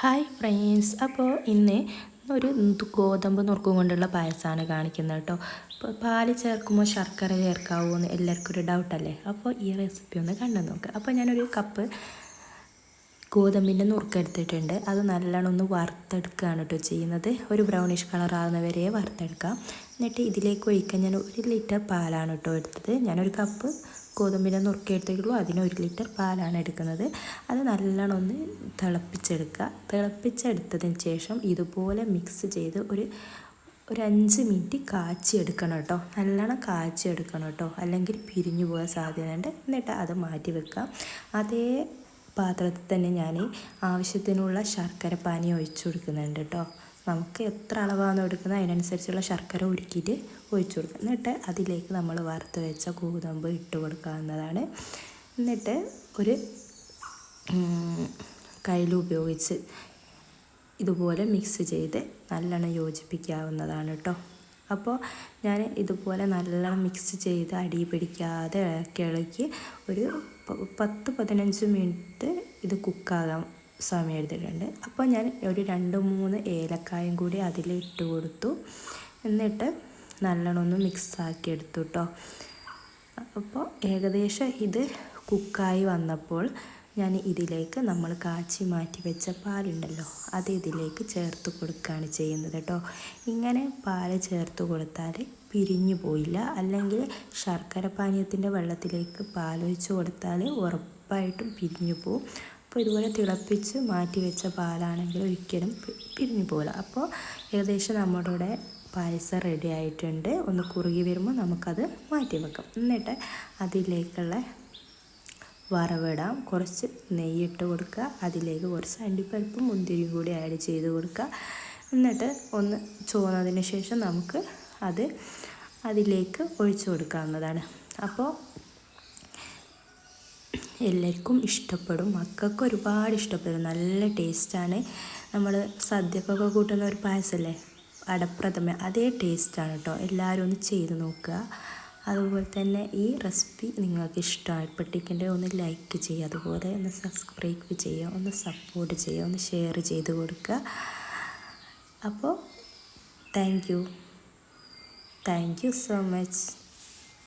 Hi friends അപ്പോൾ ഇന്ന് ഒരു ഗോതമ്പ് നുറുക്കും കൊണ്ടുള്ള പായസമാണ് കാണിക്കുന്നത് കേട്ടോ. അപ്പോൾ പാൽ ചേർക്കുമ്പോൾ ശർക്കര ചേർക്കാവോ എന്ന് എല്ലാവർക്കും ഒരു ഡൗട്ടല്ലേ അപ്പോൾ ഈ റെസിപ്പി ഒന്ന് കണ്ടു നോക്കുക അപ്പോൾ ഞാനൊരു കപ്പ് ഗോതമ്പിന്റെ നുറുക്കെടുത്തിട്ടുണ്ട് അത് നല്ലോണം ഒന്ന് വറുത്തെടുക്കുകയാണ് കേട്ടോ ചെയ്യുന്നത്. ഒരു ബ്രൗണിഷ് കളർ ആകുന്ന വരെ വറുത്തെടുക്കാം. എന്നിട്ട് ഇതിലേക്ക് ഒഴിക്കാൻ ഞാൻ ഒരു ലിറ്റർ പാലാണ് കേട്ടോ എടുത്തത്. ഞാനൊരു കപ്പ് ഗോതമ്പിന്റെ നുറുക്കി എടുത്തിട്ടുള്ളൂ അതിന് ഒരു ലിറ്റർ പാലാണ് എടുക്കുന്നത്. അത് നല്ലോണം ഒന്ന് തിളപ്പിച്ചെടുക്കുക. തിളപ്പിച്ചെടുത്തതിന് ശേഷം ഇതുപോലെ മിക്സ് ചെയ്ത് ഒരു ഒരു അഞ്ച് മിനിറ്റ് കാച്ചി എടുക്കണം കേട്ടോ. നല്ലോണം കാച്ചി എടുക്കണം കേട്ടോ. അല്ലെങ്കിൽ പിരിഞ്ഞു പോകാൻ സാധ്യതയുണ്ട്. എന്നിട്ട് അത് മാറ്റി വെക്കാം അതേ പാത്രത്തിൽ തന്നെ ഞാൻ ആവശ്യത്തിനുള്ള ശർക്കര പാനി ഒഴിച്ചു കൊടുക്കുന്നുണ്ട് കേട്ടോ. നമുക്ക് എത്ര അളവാണ് എടുക്കുന്നത് അതിനനുസരിച്ചുള്ള ശർക്കര ഉരുക്കിയിട്ട് ഒഴിച്ചു കൊടുക്കുക. എന്നിട്ട് അതിലേക്ക് നമ്മൾ വറുത്ത് വെച്ച ഗോതമ്പ് ഇട്ട് കൊടുക്കാവുന്നതാണ് എന്നിട്ട് ഒരു കയ്യിൽ ഉപയോഗിച്ച് ഇതുപോലെ മിക്സ് ചെയ്ത് നല്ലോണം യോജിപ്പിക്കാവുന്നതാണ് കേട്ടോ. അപ്പോൾ ഞാൻ ഇതുപോലെ നല്ലോണം മിക്സ് ചെയ്ത് അടി പിടിക്കാതെ ഇളക്കി ഒരു പത്ത് പതിനഞ്ച് മിനിറ്റ് ഇത് കുക്കാകാൻ സമയം എടുത്തിട്ടുണ്ട് അപ്പോൾ ഞാൻ ഒരു രണ്ട് മൂന്ന് ഏലക്കായും കൂടി അതിൽ ഇട്ട് കൊടുത്തു. എന്നിട്ട് നല്ലോണം ഒന്ന് മിക്സാക്കി എടുത്തു കേട്ടോ അപ്പോൾ ഏകദേശം ഇത് കുക്കായി വന്നപ്പോൾ ഞാൻ ഇതിലേക്ക് നമ്മൾ കാച്ചി മാറ്റി വെച്ച പാലുണ്ടല്ലോ അത് ഇതിലേക്ക് ചേർത്ത് കൊടുക്കുകയാണ് ചെയ്യുന്നത് കേട്ടോ ഇങ്ങനെ പാൽ ചേർത്ത് കൊടുത്താൽ പിരിഞ്ഞു പോയില്ല. അല്ലെങ്കിൽ ശർക്കര പാനീയത്തിന്റെ വെള്ളത്തിലേക്ക് പാലൊഴിച്ച് കൊടുത്താൽ ഉറപ്പായിട്ടും പിരിഞ്ഞു പോകും അപ്പോൾ ഇതുപോലെ തിളപ്പിച്ച് മാറ്റി വെച്ച പാലാണെങ്കിൽ ഒരിക്കലും പിരിഞ്ഞു പോകില്ല അപ്പോൾ ഏകദേശം നമ്മുടെ ഇവിടെ പായസം റെഡി ആയിട്ടുണ്ട്. ഒന്ന് കുറുകി വരുമ്പോൾ നമുക്കത് മാറ്റി വെക്കാം. എന്നിട്ട് അതിലേക്കുള്ള വറവിടാം. കുറച്ച് നെയ്യിട്ട് കൊടുക്കുക. അതിലേക്ക് കുറച്ച് അണ്ടിപ്പരിപ്പും മുന്തിരിയും കൂടി ആഡ് ചെയ്ത് കൊടുക്കുക. എന്നിട്ട് ഒന്ന് ചോന്നതിന് ശേഷം നമുക്ക് അത് അതിലേക്ക് ഒഴിച്ചു കൊടുക്കാവുന്നതാണ്. അപ്പോൾ എല്ലാവർക്കും ഇഷ്ടപ്പെടും. മക്കൾക്ക് ഒരുപാട് ഇഷ്ടപ്പെടും. നല്ല ടേസ്റ്റാണ്. നമ്മൾ സദ്യക്കൊക്കെ കൂട്ടുന്ന ഒരു പായസമല്ലേ അടപ്രഥമ അതേ ടേസ്റ്റാണ് കേട്ടോ എല്ലാവരും ഒന്ന് ചെയ്ത് നോക്കുക. അതുപോലെ തന്നെ ഈ റെസിപ്പി നിങ്ങൾക്ക് ഇഷ്ടപ്പെട്ടിട്ടുണ്ടെങ്കിൽ ഒന്ന് ലൈക്ക് ചെയ്യുക. അതുപോലെ ഒന്ന് സബ്സ്ക്രൈബ് ചെയ്യുക. ഒന്ന് സപ്പോർട്ട് ചെയ്യുക. ഒന്ന് ഷെയർ ചെയ്ത് കൊടുക്കുക. അപ്പോൾ thank you. Thank you so much.